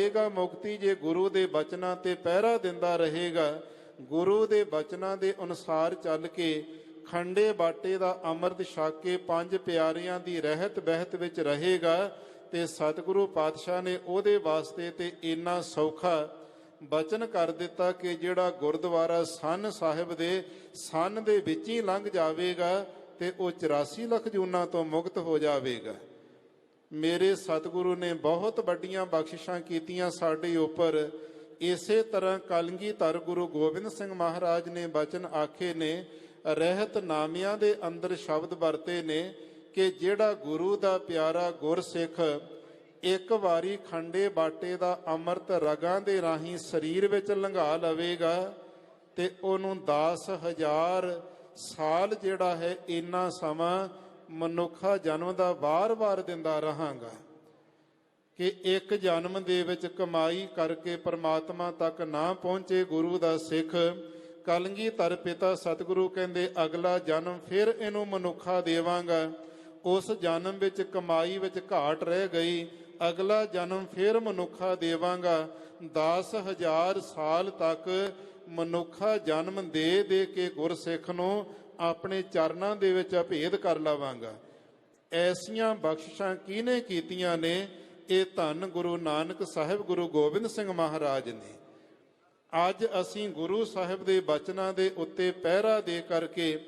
ਰਹੇਗਾ ਮੁਕਤੀ ਜੇ ਗੁਰੂ ਦੇ ਬਚਨਾਂ ਤੇ ਪਹਿਰਾ ਦਿੰਦਾ ਰਹੇਗਾ। ਗੁਰੂ ਦੇ ਬਚਨਾਂ ਦੇ ਅਨੁਸਾਰ ਚੱਲ ਕੇ ਖੰਡੇ ਬਾਟੇ ਦਾ ਅੰਮ੍ਰਿਤ ਛਕ ਕੇ ਪੰਜ ਪਿਆਰਿਆਂ ਦੀ ਰਹਿਤ ਬਹਿਤ ਵਿੱਚ ਰਹੇਗਾ ਤੇ ਸਤਿਗੁਰੂ ਪਾਤਸ਼ਾਹ ਨੇ ਉਹਦੇ ਵਾਸਤੇ ਤੇ ਇੰਨਾ ਸੌਖਾ ਬਚਨ ਕਰ ਦਿੱਤਾ ਕਿ ਜਿਹੜਾ ਗੁਰਦੁਆਰਾ ਸੰਨ ਸਾਹਿਬ ਦੇ ਸੰਨ ਦੇ ਵਿੱਚ ਹੀ ਲੰਘ ਜਾਵੇਗਾ ਤੇ ਉਹ 84 ਲੱਖ ਜੂਨਾਂ ਤੋਂ ਮੁਕਤ ਹੋ ਜਾਵੇਗਾ। ਮੇਰੇ ਸਤਿਗੁਰੂ ਨੇ ਬਹੁਤ ਵੱਡੀਆਂ ਬਖਸ਼ਿਸ਼ਾਂ ਕੀਤੀਆਂ ਸਾਡੇ ਉੱਪਰ। ਇਸੇ ਤਰ੍ਹਾਂ ਕਲਗੀ ਧਰ ਗੁਰੂ ਗੋਬਿੰਦ ਸਿੰਘ ਮਹਾਰਾਜ ਨੇ ਬਚਨ ਆਖੇ ਨੇ, ਰਹਿਤ ਨਾਮਿਆਂ ਦੇ ਅੰਦਰ ਸ਼ਬਦ ਵਰਤੇ ਨੇ ਕਿ ਜਿਹੜਾ ਗੁਰੂ ਦਾ ਪਿਆਰਾ ਗੁਰਸਿੱਖ ਇੱਕ ਵਾਰੀ ਖੰਡੇ ਬਾਟੇ ਦਾ ਅੰਮ੍ਰਿਤ ਰਗਾਂ ਦੇ ਰਾਹੀਂ ਸਰੀਰ ਵਿੱਚ ਲੰਘਾ ਲਵੇਗਾ ਤੇ ਉਹਨੂੰ 10000 ਸਾਲ ਜਿਹੜਾ ਹੈ ਇੰਨਾ ਸਮਾਂ ਮਨੁੱਖਾ ਜਨਮ ਦਾ ਵਾਰ-ਵਾਰ ਦਿੰਦਾ ਰਹਾਂਗਾ ਕਿ ਇੱਕ ਜਨਮ ਦੇ ਵਿੱਚ ਕਮਾਈ ਕਰਕੇ ਪਰਮਾਤਮਾ ਤੱਕ ਨਾ ਪਹੁੰਚੇ ਗੁਰੂ ਦਾ ਸਿੱਖ ਕਲਗੀਧਰ ਪਿਤਾ ਸਤਿਗੁਰੂ ਕਹਿੰਦੇ, ਅਗਲਾ ਜਨਮ ਫਿਰ ਇਹਨੂੰ ਮਨੁੱਖਾ ਦੇਵਾਂਗਾ। ਉਸ ਜਨਮ ਵਿੱਚ ਕਮਾਈ ਵਿੱਚ ਘਾਟ ਰਹਿ ਗਈ। ਅਗਲਾ ਜਨਮ ਫਿਰ ਮਨੁੱਖਾ ਦੇਵਾਂਗਾ। 10000 ਸਾਲ ਤੱਕ ਮਨੁੱਖਾ ਜਨਮ ਦੇ ਦੇ ਕੇ ਗੁਰਸਿੱਖ ਨੂੰ ਆਪਣੇ ਚਰਨਾਂ ਦੇ ਵਿੱਚ ਅਭੇਦ ਕਰ ਲਵਾਂਗਾ। ਐਸੀਆਂ ਬਖਸ਼ਿਸ਼ਾਂ ਕਿਹਨੇ ਕੀਤੀਆਂ ਨੇ? ਇਹ ਧੰਨ ਗੁਰੂ ਨਾਨਕ ਸਾਹਿਬ ਗੁਰੂ ਗੋਬਿੰਦ ਸਿੰਘ ਮਹਾਰਾਜ ਨੇ। ਅੱਜ ਅਸੀਂ ਗੁਰੂ ਸਾਹਿਬ ਦੇ ਬਚਨਾਂ ਦੇ ਉੱਤੇ ਪਹਿਰਾ ਦੇ ਕਰਕੇ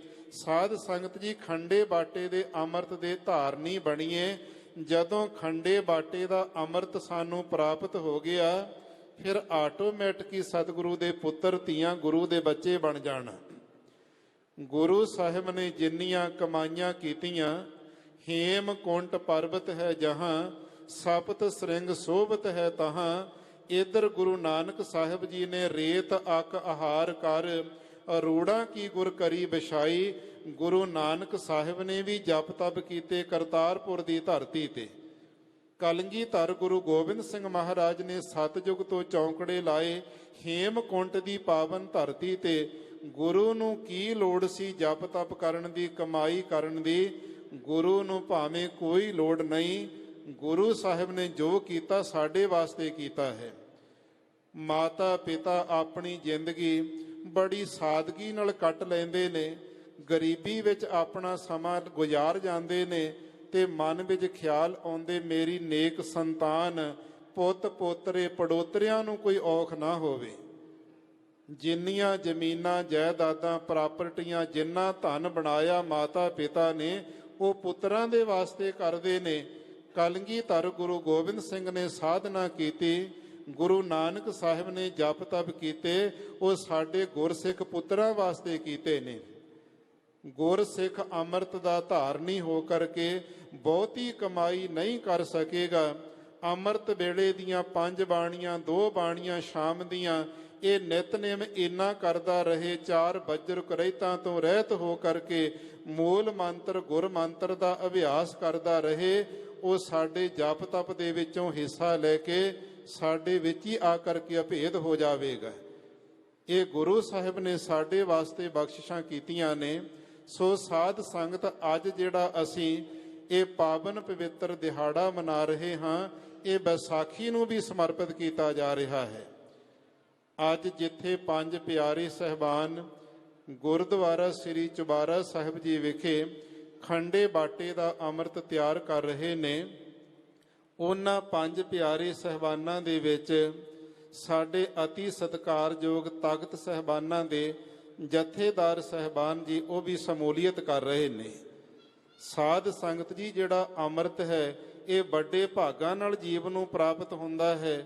ਸਾਧ ਸੰਗਤ ਜੀ ਖੰਡੇ ਬਾਟੇ ਦੇ ਅੰਮ੍ਰਿਤ ਦੇ ਧਾਰਨੀ ਬਣੀਏ। ਜਦੋਂ ਖੰਡੇ ਬਾਟੇ ਦਾ ਅੰਮ੍ਰਿਤ ਸਾਨੂੰ ਪ੍ਰਾਪਤ ਹੋ ਗਿਆ, ਫਿਰ ਆਟੋਮੈਟਿਕ ਹੀ ਸਤਿਗੁਰੂ ਦੇ ਪੁੱਤਰ ਧੀਆਂ ਗੁਰੂ ਦੇ ਬੱਚੇ ਬਣ ਜਾਣ। ਗੁਰੂ ਸਾਹਿਬ ਨੇ ਜਿੰਨੀਆਂ ਕਮਾਈਆਂ ਕੀਤੀਆਂ, ਹੇਮ ਕੁੰਟ ਪਰਬਤ ਹੈ ਜਹਾਂ, ਸਪਤ ਸ੍ਰਿੰਗ ਸੋਭਤ ਹੈ ਤਹਾਂ ਇਧਰ ਗੁਰੂ ਨਾਨਕ ਸਾਹਿਬ ਜੀ ਨੇ ਰੇਤ ਅਕ ਆਹਾਰ ਕਰ, ਅਰੂੜਾ ਕੀ ਗੁਰ ਕਰੀ ਵਿਛਾਈ, ਗੁਰੂ ਨਾਨਕ ਸਾਹਿਬ ਨੇ ਵੀ ਜਪ ਤਪ ਕੀਤੇ ਕਰਤਾਰਪੁਰ ਦੀ ਧਰਤੀ ਤੇ। ਕਲਗੀਧਰ ਗੁਰੂ ਗੋਬਿੰਦ ਸਿੰਘ ਮਹਾਰਾਜ ਨੇ ਸਤਜੁਗ ਤੋਂ ਚੌਂਕੜੇ ਲਾਏ ਹੇਮਕੁੰਟ ਦੀ ਪਾਵਨ ਧਰਤੀ ਤੇ ਗੁਰੂ ਨੂੰ ਕੀ ਲੋੜ ਸੀ ਜਪ ਤਪ ਕਰਨ ਦੀ, ਕਮਾਈ ਕਰਨ ਦੀ? ਗੁਰੂ ਨੂੰ ਭਾਵੇਂ ਕੋਈ ਲੋੜ ਨਹੀਂ। ਗੁਰੂ ਸਾਹਿਬ ਨੇ ਜੋ ਕੀਤਾ ਸਾਡੇ ਵਾਸਤੇ ਕੀਤਾ ਹੈ। ਮਾਤਾ ਪਿਤਾ ਆਪਣੀ ਜ਼ਿੰਦਗੀ ਬੜੀ ਸਾਦਗੀ ਨਾਲ ਕੱਟ ਲੈਂਦੇ ਨੇ। ਗਰੀਬੀ ਵਿੱਚ ਆਪਣਾ ਸਮਾਂ ਗੁਜ਼ਾਰ ਜਾਂਦੇ ਨੇ ਤੇ ਮਨ ਵਿੱਚ ਖਿਆਲ ਆਉਂਦੇ, ਮੇਰੀ ਨੇਕ ਸੰਤਾਨ ਪੁੱਤ ਪੋਤਰੇ ਪੜੋਤਰਿਆਂ ਨੂੰ ਕੋਈ ਔਖ ਨਾ ਹੋਵੇ। ਜਿੰਨੀਆਂ ਜ਼ਮੀਨਾਂ, ਜਾਇਦਾਦਾਂ, ਪ੍ਰਾਪਰਟੀਆਂ ਜਿੰਨਾ ਧਨ ਬਣਾਇਆ ਮਾਤਾ ਪਿਤਾ ਨੇ, ਉਹ ਪੁੱਤਰਾਂ ਦੇ ਵਾਸਤੇ ਕਰਦੇ ਨੇ। ਕਲਗੀਧਰ ਗੁਰੂ ਗੋਬਿੰਦ ਸਿੰਘ ਨੇ ਸਾਧਨਾ ਕੀਤੀ। ਗੁਰੂ ਨਾਨਕ ਸਾਹਿਬ ਨੇ ਜਪ ਤਪ ਕੀਤੇ। ਉਹ ਸਾਡੇ ਗੁਰਸਿੱਖ ਪੁੱਤਰਾਂ ਵਾਸਤੇ ਕੀਤੇ ਨੇ। ਗੁਰਸਿੱਖ ਅੰਮ੍ਰਿਤ ਦਾ ਧਾਰਨੀ ਹੋ ਕਰਕੇ ਬਹੁਤੀ ਕਮਾਈ ਨਹੀਂ ਕਰ ਸਕੇਗਾ। ਅੰਮ੍ਰਿਤ ਵੇਲੇ ਦੀਆਂ ਪੰਜ ਬਾਣੀਆਂ, ਦੋ ਬਾਣੀਆਂ, ਸ਼ਾਮ ਦੀਆਂ ਇਹ ਨਿਤਨੇਮ ਇੰਨਾ ਕਰਦਾ ਰਹੇ, ਚਾਰ ਵਜਰ ਕਰੈਤਾਂ ਤੋਂ ਰਹਿਤ ਹੋ ਕਰਕੇ ਮੂਲ ਮੰਤਰ, ਗੁਰ ਮੰਤਰ ਦਾ ਅਭਿਆਸ ਕਰਦਾ ਰਹੇ, ਉਹ ਸਾਡੇ ਜਪ ਤਪ ਦੇ ਵਿੱਚੋਂ ਹਿੱਸਾ ਲੈ ਕੇ ਸਾਡੇ ਵਿੱਚ ਹੀ ਆ ਕਰਕੇ ਅਭੇਦ ਹੋ ਜਾਵੇਗਾ। ਇਹ ਗੁਰੂ ਸਾਹਿਬ ਨੇ ਸਾਡੇ ਵਾਸਤੇ ਬਖਸ਼ਿਸ਼ਾਂ ਕੀਤੀਆਂ ਨੇ। ਸੋ ਸਾਧ ਸੰਗਤ, ਅੱਜ ਜਿਹੜਾ ਅਸੀਂ ਇਹ ਪਾਵਨ ਪਵਿੱਤਰ ਦਿਹਾੜਾ ਮਨਾ ਰਹੇ ਹਾਂ, ਇਹ ਵਿਸਾਖੀ ਨੂੰ ਵੀ ਸਮਰਪਿਤ ਕੀਤਾ ਜਾ ਰਿਹਾ ਹੈ। ਅੱਜ ਜਿੱਥੇ ਪੰਜ ਪਿਆਰੇ ਸਹਿਬਾਨ ਗੁਰਦੁਆਰਾ ਸ੍ਰੀ ਚੁਬਾਰਾ ਸਾਹਿਬ ਜੀ ਵਿਖੇ ਖੰਡੇ ਬਾਟੇ ਦਾ ਅੰਮ੍ਰਿਤ ਤਿਆਰ ਕਰ ਰਹੇ ਨੇ, ਉਹਨਾਂ ਪੰਜ ਪਿਆਰੇ ਸਹਿਬਾਨਾਂ ਦੇ ਵਿੱਚ ਸਾਡੇ ਅਤੀ ਸਤਿਕਾਰਯੋਗ ਤਾਕਤ ਸਹਿਬਾਨਾਂ ਦੇ ਜਥੇਦਾਰ ਸਹਿਬਾਨ ਜੀ ਉਹ ਵੀ ਸਮੂਲੀਅਤ ਕਰ ਰਹੇ ਨੇ। ਸਾਧ ਸੰਗਤ ਜੀ ਜਿਹੜਾ ਅੰਮ੍ਰਿਤ ਹੈ, ਇਹ ਵੱਡੇ ਭਾਗਾਂ ਨਾਲ ਜੀਵ ਨੂੰ ਪ੍ਰਾਪਤ ਹੁੰਦਾ ਹੈ।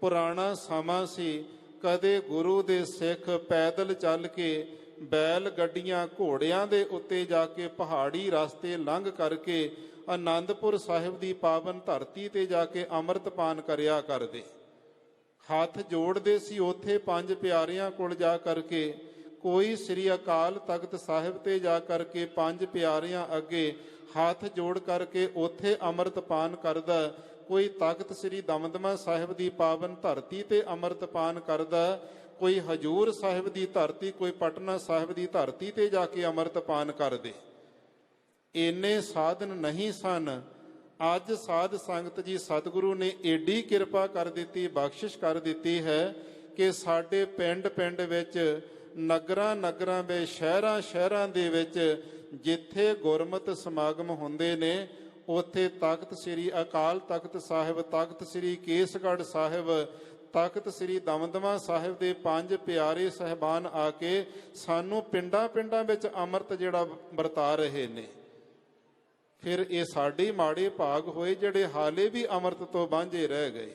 ਪੁਰਾਣਾ ਸਮਾਂ ਸੀ ਕਦੇ ਗੁਰੂ ਦੇ ਸਿੱਖ ਪੈਦਲ ਚੱਲ ਕੇ ਬੈਲ ਗੱਡੀਆਂ ਘੋੜਿਆਂ ਦੇ ਉੱਤੇ ਜਾ ਕੇ ਪਹਾੜੀ ਰਸਤੇ ਲੰਘ ਕਰਕੇ ਆਨੰਦਪੁਰ ਸਾਹਿਬ ਦੀ ਪਾਵਨ ਧਰਤੀ ਤੇ ਜਾ ਕੇ ਅੰਮ੍ਰਿਤ ਪਾਨ ਕਰਿਆ ਕਰਦੇ। ਹੱਥ ਜੋੜਦੇ ਸੀ ਉੱਥੇ ਪੰਜ ਪਿਆਰਿਆਂ ਕੋਲ ਜਾ ਕਰਕੇ, ਕੋਈ ਸ੍ਰੀ ਅਕਾਲ ਤਖਤ ਸਾਹਿਬ ਤੇ ਜਾ ਕਰਕੇ ਪੰਜ ਪਿਆਰਿਆਂ ਅੱਗੇ ਹੱਥ ਜੋੜ ਕਰਕੇ ਉੱਥੇ ਅੰਮ੍ਰਿਤ ਪਾਨ ਕਰਦਾ ਕੋਈ ਤਾਕਤ ਸ੍ਰੀ ਦਮਦਮਾ ਸਾਹਿਬ ਦੀ ਪਾਵਨ ਧਰਤੀ ਤੇ ਅੰਮ੍ਰਿਤਪਾਨ ਕਰਦਾ, ਕੋਈ ਹਜੂਰ ਸਾਹਿਬ ਦੀ ਧਰਤੀ, ਕੋਈ ਪਟਨਾ ਸਾਹਿਬ ਦੀ ਧਰਤੀ ਤੇ ਜਾ ਕੇ ਅੰਮ੍ਰਿਤਪਾਨ ਕਰਦੇ। ਇੰਨੇ ਸਾਧਨ ਨਹੀਂ ਸਨ। ਅੱਜ ਸਾਧ ਸੰਗਤ ਜੀ ਸਤਿਗੁਰੂ ਨੇ ਏਡੀ ਕਿਰਪਾ ਕਰ ਦਿੱਤੀ, ਬਖਸ਼ਿਸ਼ ਕਰ ਦਿੱਤੀ ਹੈ ਕਿ ਸਾਡੇ ਪਿੰਡ ਪਿੰਡ ਵਿੱਚ, ਨਗਰਾਂ ਨਗਰਾਂ ਦੇ, ਸ਼ਹਿਰਾਂ ਸ਼ਹਿਰਾਂ ਦੇ ਵਿੱਚ ਜਿੱਥੇ ਗੁਰਮਤ ਸਮਾਗਮ ਹੁੰਦੇ ਨੇ ਉੱਥੇ ਤਖਤ ਸ੍ਰੀ ਅਕਾਲ ਤਖਤ ਸਾਹਿਬ ਤਖਤ ਸ੍ਰੀ ਕੇਸਗੜ੍ਹ ਸਾਹਿਬ ਤਖਤ ਸ੍ਰੀ ਦਮਦਮਾ ਸਾਹਿਬ ਦੇ ਪੰਜ ਪਿਆਰੇ ਸਹਿਬਾਨ ਆ ਕੇ ਸਾਨੂੰ ਪਿੰਡਾਂ ਪਿੰਡਾਂ ਵਿੱਚ ਅੰਮ੍ਰਿਤ ਜਿਹੜਾ ਵਰਤਾ ਰਹੇ ਨੇ। ਫਿਰ ਇਹ ਸਾਡੇ ਮਾੜੇ ਭਾਗ ਹੋਏ ਜਿਹੜੇ ਹਾਲੇ ਵੀ ਅੰਮ੍ਰਿਤ ਤੋਂ ਵਾਂਝੇ ਰਹਿ ਗਏ।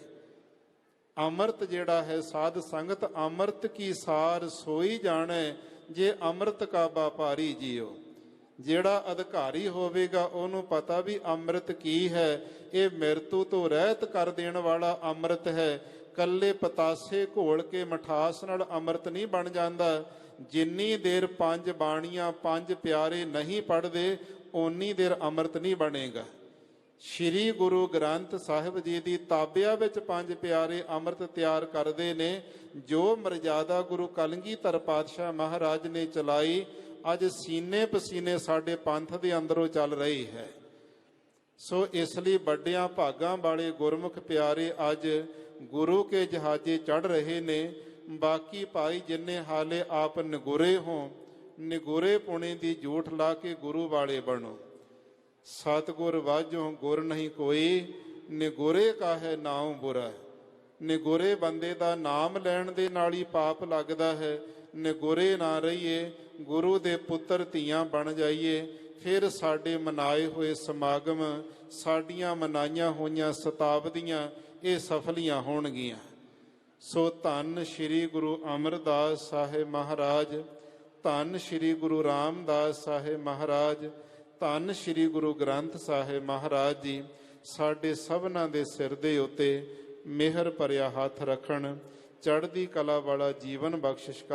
ਅੰਮ੍ਰਿਤ ਜਿਹੜਾ ਹੈ ਸਾਧ ਸੰਗਤ, ਅੰਮ੍ਰਿਤ ਕੀ ਸਾਰ ਸੋਈ ਜਾਣੈ, ਜੇ ਅੰਮ੍ਰਿਤ ਕਾ ਵਪਾਰੀ ਜੀਓ। ਜਿਹੜਾ ਅਧਿਕਾਰੀ ਹੋਵੇਗਾ, ਉਹਨੂੰ ਪਤਾ ਵੀ ਅੰਮ੍ਰਿਤ ਕੀ ਹੈ। ਇਹ ਮਿਰਤੂ ਤੋਂ ਰਹਿਤ ਕਰ ਦੇਣ ਵਾਲਾ ਅੰਮ੍ਰਿਤ ਹੈ। ਕੱਲੇ ਪਤਾਸੇ ਘੋਲ ਕੇ ਮਠਾਸ ਨਾਲ ਅੰਮ੍ਰਿਤ ਨਹੀਂ ਬਣ ਜਾਂਦਾ। ਜਿੰਨੀ ਦੇਰ ਪੰਜ ਬਾਣੀਆਂ, ਪੰਜ ਪਿਆਰੇ ਨਹੀਂ ਪੜਦੇ ਓਨੀ ਦੇਰ ਅੰਮ੍ਰਿਤ ਨਹੀਂ ਬਣੇਗਾ। ਸ਼੍ਰੀ ਗੁਰੂ ਗ੍ਰੰਥ ਸਾਹਿਬ ਜੀ ਦੀ ਤਾਬਿਆ ਵਿੱਚ ਪੰਜ ਪਿਆਰੇ ਅੰਮ੍ਰਿਤ ਤਿਆਰ ਕਰਦੇ ਨੇ। ਜੋ ਮਰਜ਼ਾਦਾ ਗੁਰੂ ਕਲਗੀਧਰ ਪਾਤਸ਼ਾਹ ਮਹਾਰਾਜ ਨੇ ਚਲਾਈ ਅੱਜ ਸੀਨੇ ਪਸੀਨੇ ਸਾਡੇ ਪੰਥ ਦੇ ਅੰਦਰੋਂ ਚੱਲ ਰਹੀ ਹੈ। ਸੋ ਇਸ ਲਈ ਵੱਡਿਆਂ ਭਾਗਾਂ ਵਾਲੇ ਗੁਰਮੁਖ ਪਿਆਰੇ ਅੱਜ ਗੁਰੂ ਕੇ ਜਹਾਜ਼ੇ ਚੜ ਰਹੇ ਨੇ। ਬਾਕੀ ਭਾਈ ਜਿੰਨੇ ਹਾਲੇ ਆਪ ਨਿਗੁਰੇ ਹੋ, ਨਿਗੁਰੇ ਪੁਣੇ ਦੀ ਜੂਠ ਲਾ ਕੇ ਗੁਰੂ ਵਾਲੇ ਬਣੋ। ਸਤਗੁਰ ਵਾਜੋ ਗੁਰ ਨਹੀਂ ਕੋਈ, ਨਿਗੁਰੇ ਕਾਹੇ ਨਾਮ ਬੁਰਾ। ਨਿਗੁਰੇ ਬੰਦੇ ਦਾ ਨਾਮ ਲੈਣ ਦੇ ਨਾਲ ਹੀ ਪਾਪ ਲੱਗਦਾ ਹੈ, ਨਿਗੁਰੇ ਨਾ ਰਹੀਏ ਗੁਰੂ ਦੇ ਪੁੱਤਰ ਧੀਆਂ ਬਣ ਜਾਈਏ, ਫਿਰ ਸਾਡੇ ਮਨਾਏ ਹੋਏ ਸਮਾਗਮ ਸਾਡੀਆਂ ਮਨਾਈਆਂ ਹੋਈਆਂ ਸਤਾਬਦੀਆਂ ਇਹ ਸਫਲੀਆਂ ਹੋਣਗੀਆਂ। ਸੋ ਧੰਨ ਸ੍ਰੀ ਗੁਰੂ ਅਮਰਦਾਸ ਸਾਹਿਬ ਮਹਾਰਾਜ, ਧੰਨ ਸ੍ਰੀ ਗੁਰੂ ਰਾਮਦਾਸ ਸਾਹਿਬ ਮਹਾਰਾਜ, ਧੰਨ ਸ੍ਰੀ ਗੁਰੂ ਗ੍ਰੰਥ ਸਾਹਿਬ ਮਹਾਰਾਜ ਜੀ, ਸਾਡੇ ਸਭਨਾਂ ਦੇ ਸਿਰ ਦੇ ਉੱਤੇ ਮਿਹਰ ਭਰਿਆ ਹੱਥ ਰੱਖਣ, ਚੜ੍ਹਦੀ ਕਲਾ ਵਾਲਾ ਜੀਵਨ ਬਖਸ਼ਿਸ਼ ਕਰ